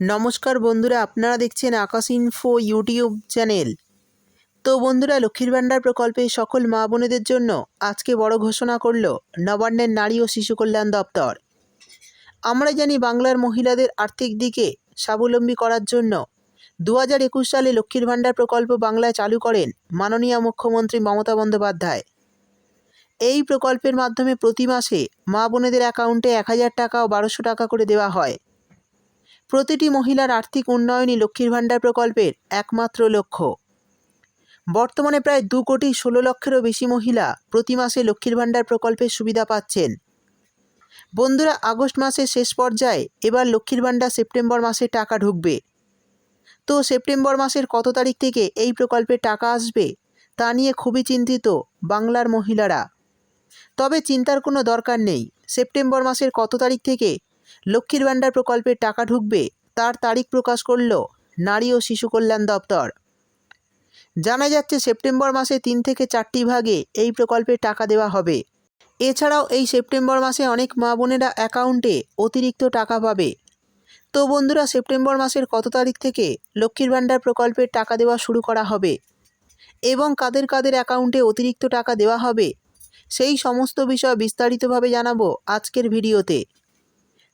নমস্কার বন্ধুরা, আপনারা দেখছেন আকাশ ইনফো ইউটিউব চ্যানেল তো বন্ধুরা, লক্ষ্মীর ভাণ্ডার প্রকল্পে সকল মা বোনেদের জন্য আজকে বড় ঘোষণা করল নবান্নের নারী ও শিশু কল্যাণ দপ্তর। আমরা জানি বাংলার মহিলাদের আর্থিক দিকে স্বাবলম্বী করার জন্য দু হাজার একুশ সালে লক্ষ্মীর ভাণ্ডার প্রকল্প বাংলায় চালু করেন মাননীয় মুখ্যমন্ত্রী মমতা বন্দ্যোপাধ্যায়। এই প্রকল্পের মাধ্যমে প্রতি মাসে মা বোনেদের অ্যাকাউন্টে এক হাজার টাকা ও বারোশো টাকা করে দেওয়া হয়। প্রতিটি মহিলার আর্থিক উন্নয়নই লক্ষ্মীর ভাণ্ডার প্রকল্পের একমাত্র লক্ষ্য। বর্তমানে প্রায় দু কোটি ষোলো লক্ষেরও বেশি মহিলা প্রতি মাসে লক্ষ্মীর ভাণ্ডার প্রকল্পের সুবিধা পাচ্ছেন। বন্ধুরা, আগস্ট মাসের শেষ পর্যায়ে এবার লক্ষ্মীর ভাণ্ডার সেপ্টেম্বর মাসে টাকা ঢুকবে। তো সেপ্টেম্বর মাসের কত তারিখ থেকে এই প্রকল্পে টাকা আসবে, তা নিয়ে খুবই চিন্তিত বাংলার মহিলারা। তবে চিন্তার কোনো দরকার নেই, সেপ্টেম্বর মাসের কত তারিখ থেকে লক্ষ্মীর ভাণ্ডার প্রকল্পের টাকা ঢুকবে, তার তারিখ প্রকাশ করল নারী ও শিশু কল্যাণ দপ্তর। জানা যাচ্ছে সেপ্টেম্বর মাসে তিন থেকে চারটি ভাগে এই প্রকল্পে টাকা দেওয়া হবে। এছাড়াও এই সেপ্টেম্বর মাসে অনেক মা বোনেরা অ্যাকাউন্টে অতিরিক্ত টাকা পাবে। তো বন্ধুরা, সেপ্টেম্বর মাসের কত তারিখ থেকে লক্ষ্মীর ভাণ্ডার প্রকল্পের টাকা দেওয়া শুরু করা হবে এবং কাদের কাদের অ্যাকাউন্টে অতিরিক্ত টাকা দেওয়া হবে, সেই সমস্ত বিষয় বিস্তারিতভাবে জানাব আজকের ভিডিওতে।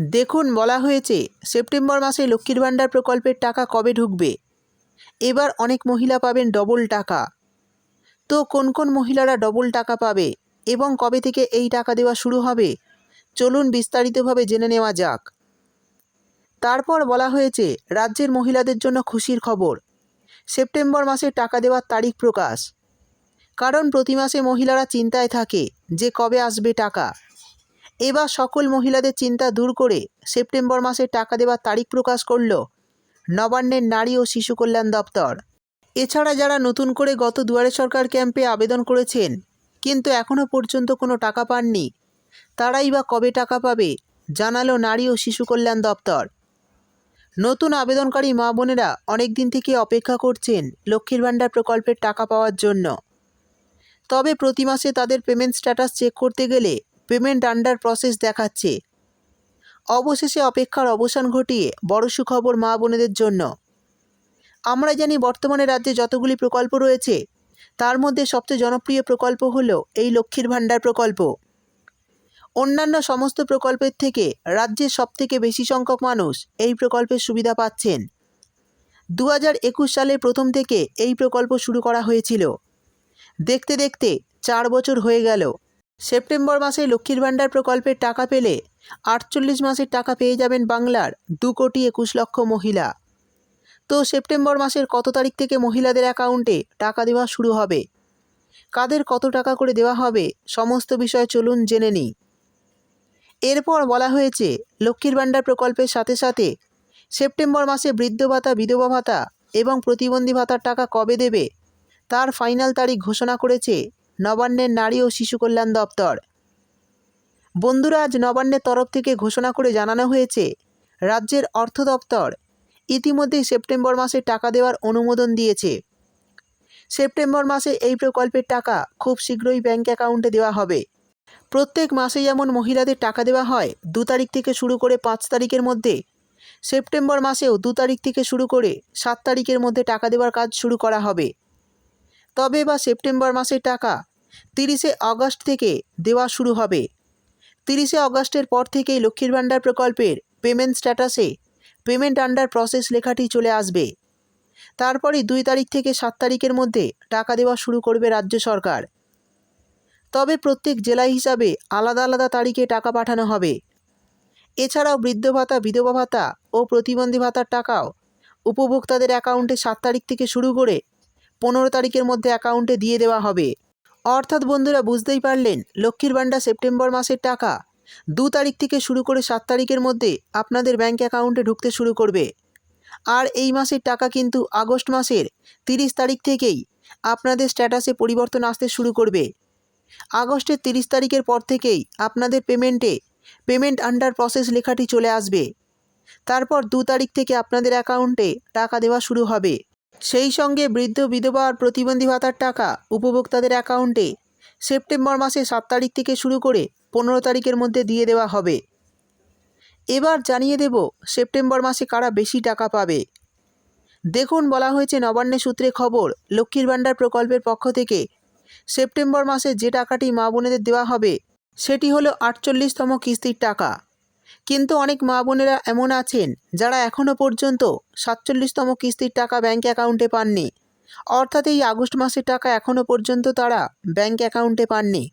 দেখুন, বলা হয়েছে সেপ্টেম্বর মাসে লক্ষ্মীর ভাণ্ডার প্রকল্পের টাকা কবে ঢুকবে? এবার অনেক মহিলা পাবেন ডবল টাকা। তো কোন কোন মহিলারা ডবল টাকা পাবে এবং কবে থেকে এই টাকা দেওয়া শুরু হবে? চলুন বিস্তারিতভাবে জেনে নেওয়া যাক। তারপর বলা হয়েছে, রাজ্যের মহিলাদের জন্য খুশির খবর। সেপ্টেম্বর মাসে টাকা দেওয়ার তারিখ প্রকাশ। কারণ প্রতি মাসে মহিলারা চিন্তায় থাকে যে কবে আসবে টাকা। এবার সকল মহিলাদের চিন্তা দূর করে সেপ্টেম্বর মাসে টাকা দেওয়ার তারিখ প্রকাশ করল নবান্নের নারী ও শিশু কল্যাণ দপ্তর। এছাড়া যারা নতুন করে গত দুয়ারে সরকার ক্যাম্পে আবেদন করেছেন, কিন্তু এখনও পর্যন্ত কোনো টাকা পাননি, তারাই বা কবে টাকা পাবে জানালো নারী ও শিশু কল্যাণ দপ্তর। নতুন আবেদনকারী মা বোনেরা অনেক দিন থেকে অপেক্ষা করছেন লক্ষ্মীর ভাণ্ডার প্রকল্পের টাকা পাওয়ার জন্য। তবে প্রতি মাসে তাদের পেমেন্ট স্ট্যাটাস চেক করতে গেলে পেমেন্ট আন্ডার প্রসেস দেখাচ্ছে। অবশেষে অপেক্ষার অবসান ঘটিয়ে বড় সুখবর মা বোনেদের জন্য। আমরা জানি বর্তমানে রাজ্যে যতগুলি প্রকল্প রয়েছে, তার মধ্যে সবচেয়ে জনপ্রিয় প্রকল্প হল এই লক্ষ্মীর ভাণ্ডার প্রকল্প। অন্যান্য সমস্ত প্রকল্পের থেকে রাজ্যের সবথেকে বেশি সংখ্যক মানুষ এই প্রকল্পের সুবিধা পাচ্ছেন। দু হাজার একুশ সালের প্রথম থেকে এই প্রকল্প শুরু করা হয়েছিল। দেখতে দেখতে চার বছর হয়ে গেল। সেপ্টেম্বর মাসে লক্ষ্মীর ভাণ্ডার প্রকল্পের টাকা পেলে আটচল্লিশ মাসের টাকা পেয়ে যাবেন বাংলার দু কোটি একুশ লক্ষ মহিলা। তো সেপ্টেম্বর মাসের কত তারিখ থেকে মহিলাদের অ্যাকাউন্টে টাকা দেওয়া শুরু হবে? কাদের কত টাকা করে দেওয়া হবে? সমস্ত বিষয় চলুন জেনে নিই। এরপর বলা হয়েছে, লক্ষ্মীর ভাণ্ডার প্রকল্পের সাথে সাথে সেপ্টেম্বর মাসে বৃদ্ধ ভাতা, বিধবা ভাতা এবং প্রতিবন্ধী ভাতার টাকা কবে দেবে? তার ফাইনাল তারিখ ঘোষণা করেছে নবান্নের নারী ও শিশু কল্যাণ দপ্তর। বন্ধুরা, আজ নবান্নের তরফ থেকে ঘোষণা করে জানানো হয়েছে, রাজ্যের অর্থ দপ্তর ইতিমধ্যেই সেপ্টেম্বর মাসে টাকা দেওয়ার অনুমোদন দিয়েছে। সেপ্টেম্বর মাসে এই প্রকল্পের টাকা খুব শীঘ্রই ব্যাঙ্ক অ্যাকাউন্টে দেওয়া হবে। প্রত্যেক মাসে যেমন মহিলাদের টাকা দেওয়া হয় দু তারিখ থেকে শুরু করে পাঁচ তারিখের মধ্যে। সেপ্টেম্বর মাসেও দু তারিখ থেকে শুরু করে সাত তারিখের মধ্যে টাকা দেওয়ার কাজ শুরু করা হবে। তবে বা সেপ্টেম্বর মাসের টাকা তিরিশে আগস্ট থেকে দেওয়া শুরু হবে। তিরিশে আগস্টের পর থেকেই লক্ষ্মীর ভাণ্ডার প্রকল্পের পেমেন্ট স্ট্যাটাসে পেমেন্ট আন্ডার প্রসেস লেখাটি চলে আসবে। তারপরই দুই তারিখ থেকে সাত তারিখের মধ্যে টাকা দেওয়া শুরু করবে রাজ্য সরকার। তবে প্রত্যেক জেলা হিসাবে আলাদা আলাদা তারিখে টাকা পাঠানো হবে। এছাড়াও বৃদ্ধ ভাতা, বিধবা ভাতা ও প্রতিবন্ধী ভাতার টাকাও উপভোক্তাদের অ্যাকাউন্টে সাত তারিখ থেকে শুরু করে পনেরো তারিখের মধ্যে অ্যাকাউন্টে দিয়ে দেওয়া হবে। অর্থাৎ বন্ধুরা বুঝতেই পারলেন লক্ষ্মীর ভাণ্ডার সেপ্টেম্বর মাসের টাকা। দু তারিখ থেকে শুরু করে সাত তারিখের মধ্যে আপনাদের ব্যাঙ্ক অ্যাকাউন্টে ঢুকতে শুরু করবে। আর এই মাসের টাকা কিন্তু আগস্ট মাসের তিরিশ তারিখ থেকেই আপনাদের স্ট্যাটাসে পরিবর্তন আসতে শুরু করবে। আগস্টের তিরিশ তারিখের পর থেকেই আপনাদের পেমেন্টে, পেমেন্ট আন্ডার প্রসেস লেখাটি চলে আসবে। তারপর দু তারিখ থেকে আপনাদের অ্যাকাউন্টে টাকা দেওয়া শুরু হবে। সেই সঙ্গে বৃদ্ধ বিধবা আর প্রতিবন্ধী ভাতার টাকা উপভোক্তাদের অ্যাকাউন্টে সেপ্টেম্বর মাসে সাত তারিখ থেকে শুরু করে পনেরো তারিখের মধ্যে দিয়ে দেওয়া হবে। এবার জানিয়ে দেব সেপ্টেম্বর মাসে কারা বেশি টাকা পাবে। দেখুন, বলা হয়েছে নবান্নের সূত্রে খবর, লক্ষ্মীর ভাণ্ডার প্রকল্পের পক্ষ থেকে সেপ্টেম্বর মাসে যে টাকাটি মা বোনেদের দেওয়া হবে, সেটি হলো আটচল্লিশতম কিস্তির টাকা। কিন্তু অনেক মা বোনেরা এমন আছেন যারা এখনও পর্যন্ত সাতচল্লিশতম কিস্তির টাকা ব্যাঙ্ক অ্যাকাউন্টে পাননি। অর্থাৎ এই আগস্ট মাসের টাকা এখনও পর্যন্ত তারা ব্যাঙ্ক অ্যাকাউন্টে পাননি।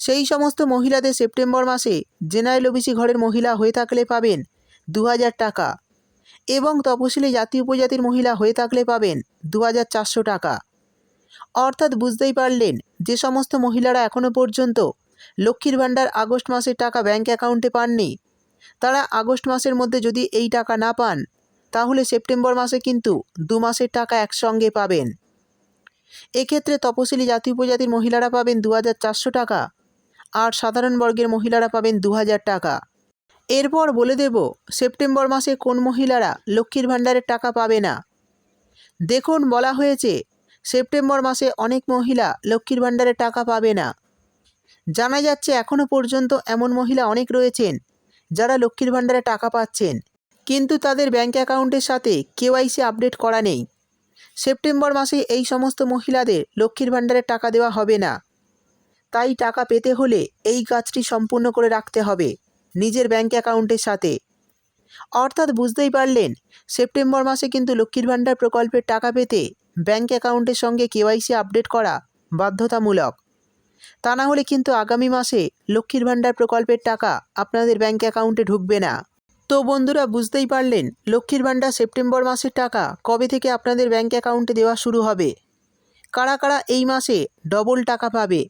সেই সমস্ত মহিলাদের সেপ্টেম্বর মাসে জেনারেল ওবিসি ঘরের মহিলা হয়ে থাকলে পাবেন দু হাজার টাকা এবং তপশিলি জাতি উপজাতির মহিলা হয়ে থাকলে পাবেন দু হাজার চারশো টাকা। অর্থাৎ বুঝতেই পারলেন যে সমস্ত মহিলারা এখনও পর্যন্ত লক্ষ্মীর ভাণ্ডার আগস্ট মাসের টাকা ব্যাঙ্ক অ্যাকাউন্টে পাননি। তারা আগস্ট মাসের মধ্যে যদি এই টাকা না পান, তাহলে সেপ্টেম্বর মাসে কিন্তু দু মাসের টাকা একসঙ্গে পাবেন। এক্ষেত্রে তপশিলি জাতি উপজাতির মহিলারা পাবেন দু হাজার চারশো টাকা, আর সাধারণ বর্গের মহিলারা পাবেন দু হাজার টাকা। এরপর বলে দেব, সেপ্টেম্বর মাসে কোন মহিলারা লক্ষ্মীর ভাণ্ডারের টাকা পাবে না? দেখুন, বলা হয়েছে, সেপ্টেম্বর মাসে অনেক মহিলা লক্ষ্মীর ভাণ্ডারের টাকা পাবে না। জানা যাচ্ছে এখনও পর্যন্ত এমন মহিলা অনেক রয়েছেন, যারা লক্ষ্মীর ভাণ্ডারে টাকা পাচ্ছেন। কিন্তু তাদের ব্যাঙ্ক অ্যাকাউন্টের সাথে কেওয়াইসি আপডেট করা নেই। সেপ্টেম্বর মাসে এই সমস্ত মহিলাদের লক্ষ্মীর ভাণ্ডারের টাকা দেওয়া হবে না। তাই টাকা পেতে হলে এই কাজটি সম্পূর্ণ করে রাখতে হবে নিজের ব্যাঙ্ক অ্যাকাউন্টের সাথে। অর্থাৎ বুঝতেই পারলেন, সেপ্টেম্বর মাসে কিন্তু লক্ষ্মীর ভাণ্ডার প্রকল্পের টাকা পেতে ব্যাঙ্ক অ্যাকাউন্টের সঙ্গে কেওয়াইসি আপডেট করা বাধ্যতামূলক। তা না হলে কিন্তু আগামী মাসে লক্ষ্মীর ভাণ্ডার প্রকল্পের টাকা আপনাদের ব্যাঙ্ক অ্যাকাউন্টে ঢুকবে না। তো বন্ধুরা, বুঝতেই পারলেন লক্ষ্মীর ভাণ্ডার সেপ্টেম্বর মাসের টাকা কবে থেকে আপনাদের ব্যাঙ্ক অ্যাকাউন্টে দেওয়া শুরু হবে? কারা কারা এই মাসে ডবল টাকা পাবে?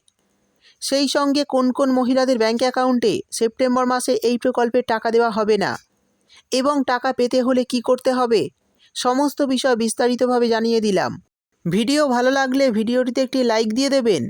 সেই সঙ্গে কোন কোন মহিলাদের ব্যাঙ্ক অ্যাকাউন্টে সেপ্টেম্বর মাসে এই প্রকল্পের টাকা দেওয়া হবে না? এবং টাকা পেতে হলে কি করতে হবে? সমস্ত বিষয় বিস্তারিতভাবে জানিয়ে দিলাম। ভিডিও ভালো লাগলে ভিডিওটিতে একটি লাইক দিয়ে দেবেন।